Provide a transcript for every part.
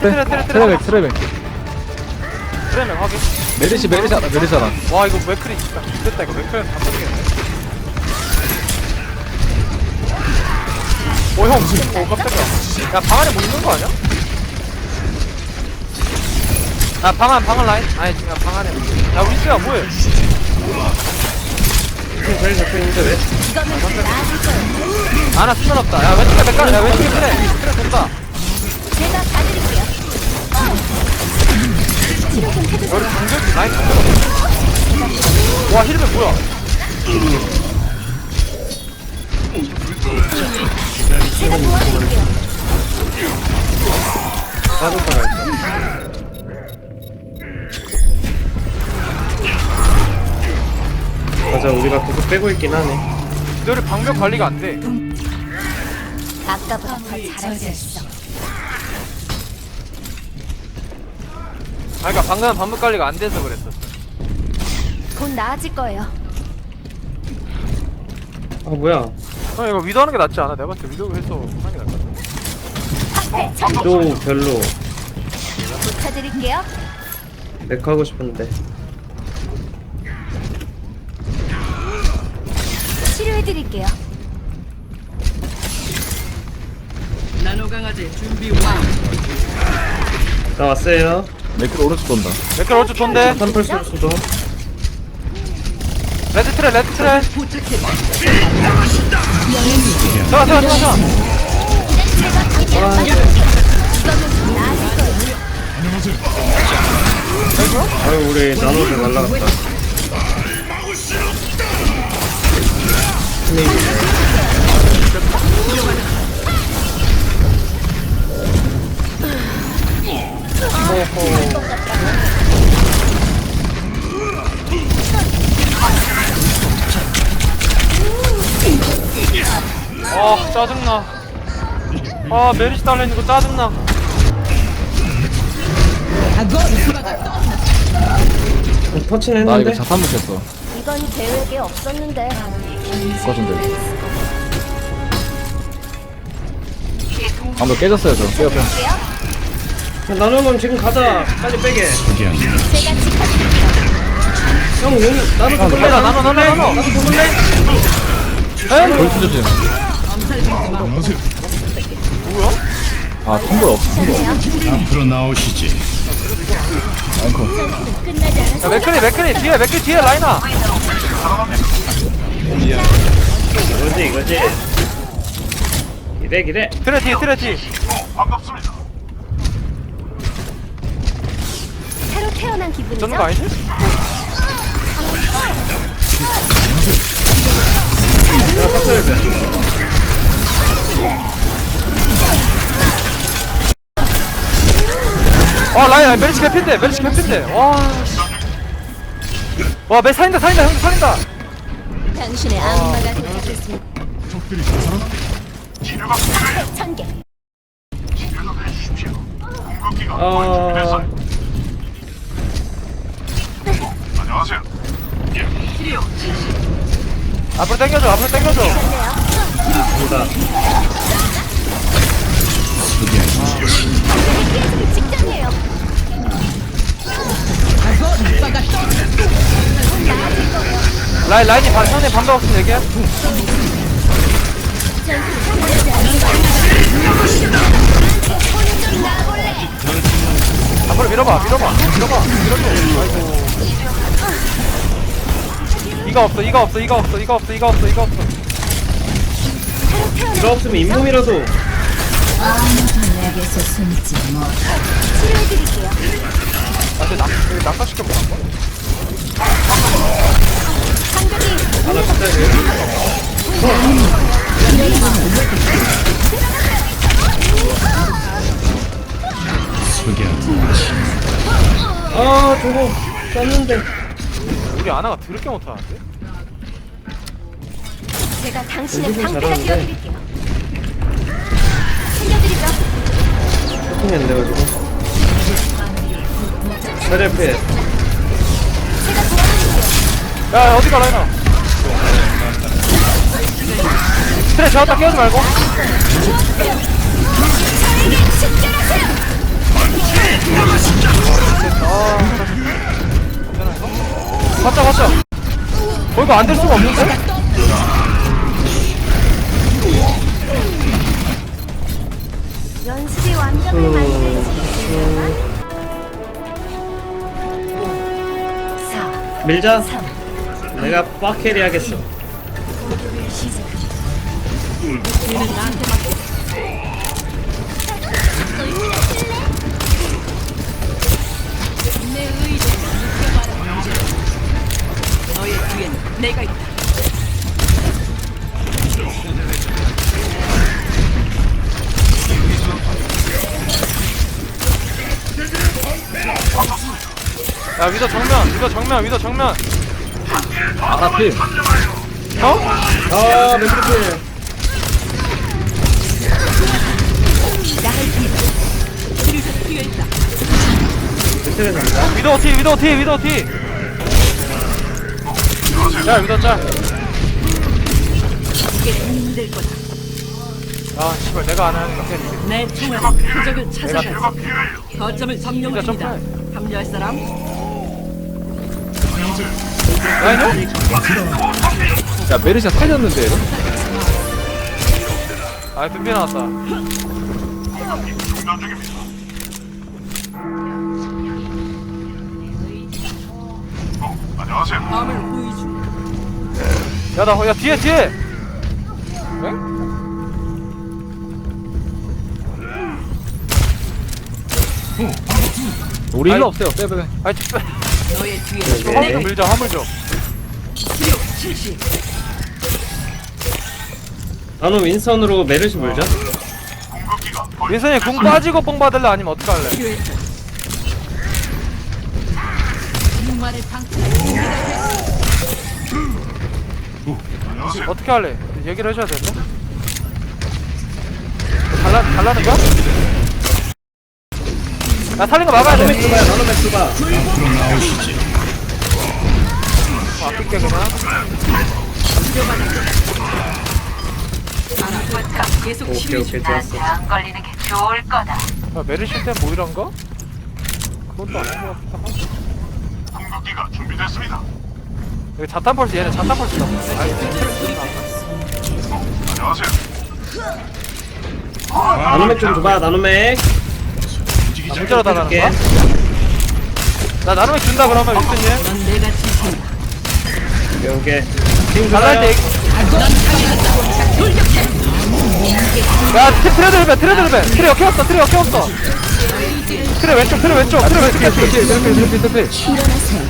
트레 트레 트레. 트레백 트레백 트레는 확인. 메리시 메리시하다 메리시하다 와 이거 맥크리 진짜 됐다 이거. 맥크리 다 터지겠네. 오형 오 깜짝이야. 야방 안에 뭐 있는 거 아니야? 야 방안 방안 라인? 아니 지금 방 안에. 야 우리스야 뭐해? 지금 자리 잡혀 있는데 왜? 아나 수면 없다. 야 왼쪽에 맥가 야 왼쪽에 트레. 트레 돈다 와 힐맨 뭐야 제가 도와드릴게요. 가족사가 있어. 맞아, 우리가 계속 빼고 있긴 하네. 너희 방벽 관리가 안돼 아까보다 더 잘할 수 있어. 아 그니까 방금 방벽 관리가 안 돼서 그랬었어 곧 나아질 거예요. 아, 뭐야. 형 이거 위도 하는 게 낫지 않아? 내가 봤을 때 위도 해서 하는 게 나을 것 같아 방패 전또 별로 붙여드릴게요. 맥 하고 싶은데. 치료해드릴게요. 나노 강아지 준비 완. 나 왔어요. 맥클 오른쪽 돈다 맥클 어쩌 좋은데? 삼펄 소스도. 레드 트레 레드 트레 막아줄게요. 이거면 나아질 거예요. 아유, 우리 나노도 날라갔다. 짜증나. 아 메리시 달려있는 거 짜증나. 터치는 나 이거 했는데? 자탄 먹겠어. 이건 계획에 없었는데. 꺼준대. 방금 깨졌어요 저. 빼요. 야, 나노는 지금 가자. 빨리 빼게. 형, 여기 나노 좀 아, 나눠 나눠 나눠 나노 좀 볼래? 벌써 조심 뭐야? 아 통보 없어 통보 앞으로 나오시지. 않았어. 야 맥클이 맥클이 뒤에 맥클 뒤에 라이나 이거지, 이거지. 기대, 기대. 트레 뒤에 트레 뒤 새로 태어난 기분이죠? 저는 거 아니지? 내가 돼. 와 라인 메리시 개핀데 메리시 개핀데. 와와메 살린다 살린다 형 살린다. 당신의 악마가 되겠습니다. 방패 천개. 어, 앞으로 당겨줘 앞으로 당겨줘. 라인 라인이 반 반박 없으면 얘기해. 앞으로 밀어봐 밀어봐 밀어봐 밀어줘 아이고 이가 없어 이가 없어 이가 없어 이가 없어 이가 없어 이가 없어 이거 없으면 잇몸이라도. 내게서 숨지 못. 치료해드릴게요. 나한테 낙 여기 낙사시켜 보란 거야 간격이 하나 돼. 아, 저거 쐈는데. 우리 아나가 더럽게 못하는데 제가 당신의 방패가 잘하는데. 되어드릴게요. 힘이 안 돼가지고. 메를 피해. 야 어디 가 라이나 스트레 저었다 깨우지 말고 아, 맞다 맞다 어 이거 안 될 수가 없는데? 완벽을 만들지. 4, 밀자 3, 내가 빡캐리 하겠어. 내 느껴봐라. 너의 뒤에는 내가 있다. 야 위더 정면 위더 정면 위더 정면 아라필 어? 아 잡니다 위더 뒤 위더 뒤 위더 뒤 자, 위더 짤. 이게 힘들 거다. 아, 씨발, 내가 안 하는 거. 내 총알 내가 찾아가. 거점을 점령 진짜 중이다. 점프해. 합류할 사람? 라인요? 야 메르시아 살렸는데 얘는? 아, 든비 나왔다. 보여주 야, 나, 야, 뒤에, 뒤에! 응? 우리. 힐러 없어요 빼빼빼 아이, 뒷 화물 좀 밀자, 화물 좀. 나는 윈선으로 메르시 물자 민선이 궁 빠지고 뽕 받을래? 아니면 어떡할래? 어떻게 할래? 얘기를 해줘야 되는데? 달라, 달라는 거 야? 야, 살린 거 막아야 돼. 주바야 나노 맥 주바 어, 아낄게, 그냥. 계속 오케이 오케이 중. 좋았어 야, 메르실 땐 모이란가? 그것도 아닌 것 같다. 궁극기가 준비됐습니다. 여기 자탄 펄스, 얘네 자탄 펄스다. 아이, 안녕하세요. 나노 맥 좀 줘봐 나노 맥 문제로 달라는 줄게. 거야? 나 나름에 준다 그러면 윈슨님 넌 내가 지킨다. 오케이 지금 가요 때 야, 트- 트레드 헬벤, 트레드 헬벤. 트레 역해웠어, 트레 역해웠어. 트레 왼쪽, 트레 왼쪽, 트레 왼쪽. 트래필 일어나세요.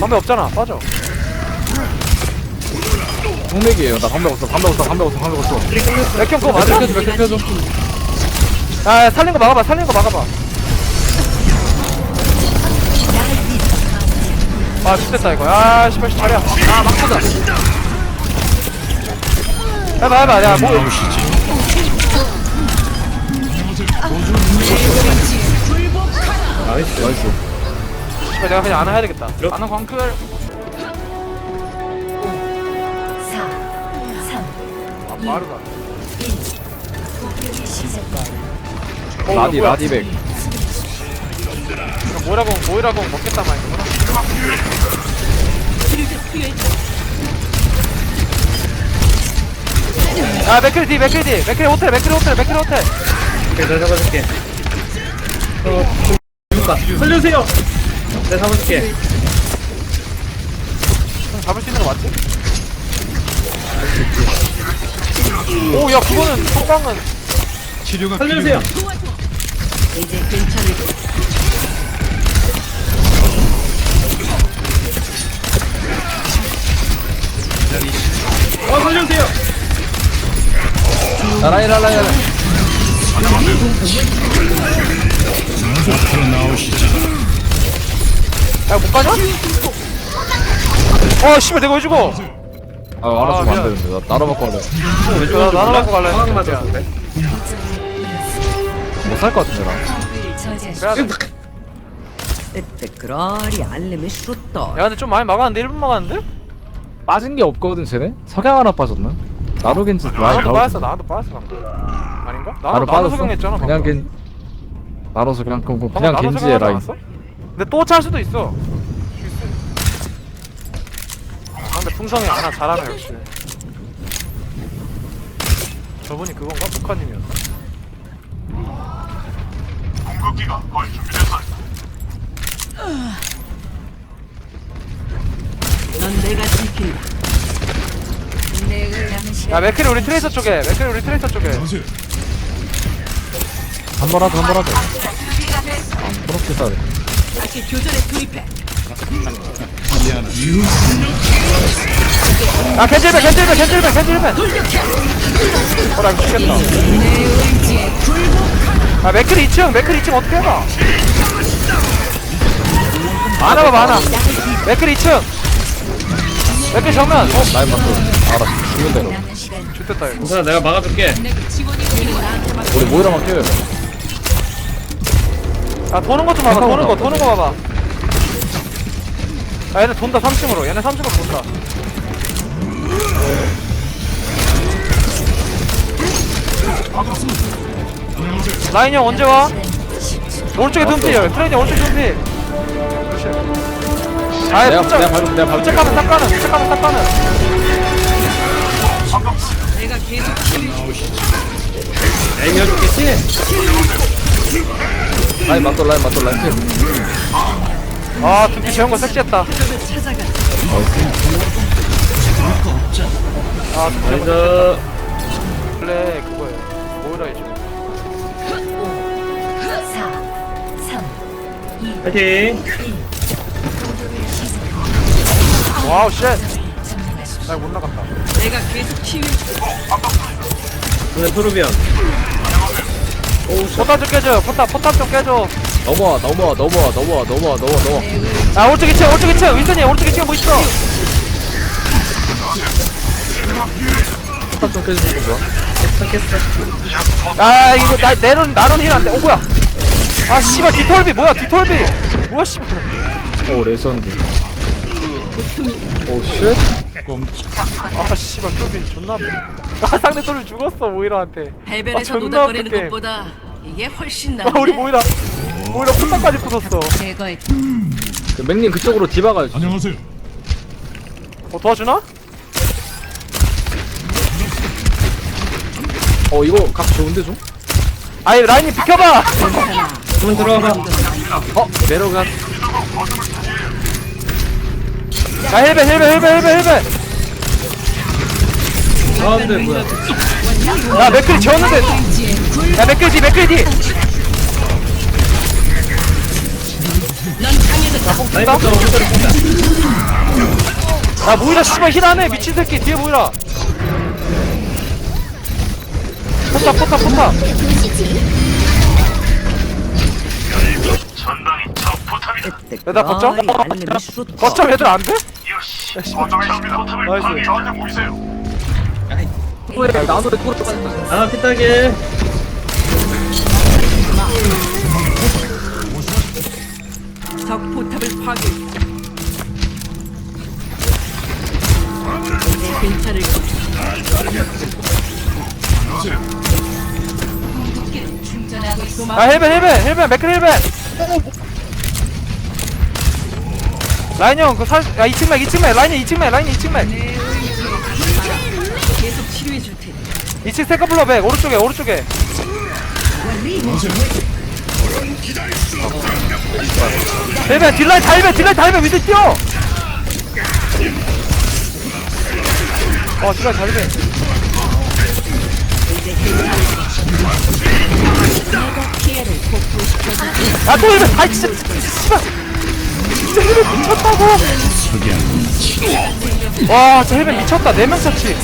방배 없잖아, 빠져. 동맥이에요 나 방벽 없어 방벽 없어 방벽 없어 방벽 없어 맥형 그거 맞아? 켜줘 맥 켜줘 야, 야, 살린 거 막아봐, 살린 거 막아봐. 아, 죽됐다, 이거. 아, 씨발, 자리야. 아, 막 터져. 해봐, 해봐, 야, 뭐. 나이스 나이스 씨발, 내가 그냥 안 해야 되겠다. 나는 광클. 4, 3, 아, 빠르다. 어, 라디. 라디백 이거 모이라고, 모이라고 먹겠다, 마인드구나. 아, 맥크리 뒤, 맥크리 뒤. 맥크리 호텔, 맥크리 호텔, 맥크리 호텔. 오케이 내가 잡아줄게 어 죽는다 살려주세요 내가 잡아줄게 형 잡을 수 있는 거 맞지? 오, 야, 그거는, 속방은. 살려주세요 이제 괜찮을 거야. 어 살려주세요 라라이 라라이 라라이 야, 못 가냐? 어, 씨발, 내가 왜 죽어? 아 알아서 미안. 안 되는데 나 나로 바꿔 할래 나 나눠 갖고 갈래. 상황 맞았는데 못 살 것 같은데 나 저지하십시오. 빼야 돼. تكراري علم الشطار 야, 근데 좀 많이 막았는데? 1분 막았는데? 빠진 게 없거든 쟤네 석양 하나 빠졌나 나로겐지 많이 나도 나오고 빠졌어, 나도 빠졌어, 방금. 아닌가? 나도, 나로 나도 빠졌어 소경했잖아, 방금. 그냥 겐 나로 석양 그럼 방금 그냥 나도 겐지의 소경하지 라인 않았어? 근데 또 찰 수도 있어. 풍성이 하나 잘하네 역시 저분이 그건가? 북한님이었나? 궁극기가 거의 준비됐어. 넌 내가 지킨다. 야 맥클이 우리 트레이서 쪽에 맥클이 우리 트레이서 쪽에. 한번 하자 한 번 하자. 아 그렇게 싸야 돼 다시 교전에 투입해. 야 겐질맨 겐질맨 겐질맨 겐질맨. 어나 미치겠다 야 맥클이 2층 맥클이 2층 어떻게 해봐? 안 와봐 안 와. 맥클이 2층. 맥클 정면. 어? 라인 맞춰 알았어. 죽는 대로. 좋됐다 이거. 괜찮아 내가 막아줄게. 우리 모이라만 깨요 야 도는 거좀 봐봐 도는 거 도는 거 봐봐. 야 얘네 돈다 3층으로. 얘네 3층으로 돈다 라인 형 언제 와? 오른쪽에 둠피 트레이닝 오른쪽에 둠피. 그렇지. 아예 내가 붙자 내가 밟을게 내가 밟을게. 부착하면 딱 가는 부착하면 딱 가는. 내가 계속 치유해. 라인 맞돌 라인 맞돌 라인 킬. 아 둠피 재운 거 섹시했다. 아 그래서 원래 그거예요. 모이라 해줘 파이팅. 1 와우 쉣. 나못 나갔다. 내가 계속 치유해. 오늘 토르비언. 포탑 좀 깨줘 포탑 포탑 좀 깨줘. 넘어와 넘어와 넘어와 넘어와 넘어와 넘어와 넘어와. 아 오른쪽 2층 오른쪽 2층 윈선이 오른쪽 2층에 뭐 있어? 포탑 좀 깨주는 거 좋아. 아 이거 나 내론 나론 힐 안돼. 오 뭐야 아 씨발 뒤톨비 뭐야 뒤톨비 뭐야 씨발 오 레전드 오쉣 아 씨발 톨비 존나 아프네. 아 상대 톨비 죽었어 모이라한테 해변에서 아, 존나 노닥거리는 어떡해. 것보다 이게 훨씬 아 낫네. 우리 모이라 모이라 풀상까지 부쉈어 제거해. 그 맥님 그쪽으로 디바 가야지 안녕하세요. 어 도와주나? 어 이거 각 좋은데 좀? 아이 라인이 비켜봐 한번 들어와봐 어 내려가. 야 헬베 헬베 헬베 헬베 헬베 가운데 뭐야? 야 맥클이 지웠는데. 야 맥클 뒤 맥클 뒤. 라인부터 혼자를 본다 야 모이라 씨발 힐하네 미친 새끼 뒤에 모이라. 포탑 포탑 포탑 얘들아 거점? 거점 얘들 안 돼? 포탑을 나이스. 보이세요. 나도 아 피따게 적 포탑을 파괴. 괜찮을 궁극기를 충전하고 있어 야 헬베 헬베 헬베 맥클 헬베 라인 형그 살.. 야 2층 맥 2층 맥 라인 2층 맥 라인 2층 맥. 계속 치료해 줄 테니. 2층 세컨 블러 맥 오른쪽에 오른쪽에. 헬베 딜라인 다 헬베 딜라인 다 헬베 위드 뛰어! 어 딜라인 다 헬베 야또 헬베 아 진짜 씨발 헬베 미쳤다고? 와 저 헬베 미쳤다. 4명 처치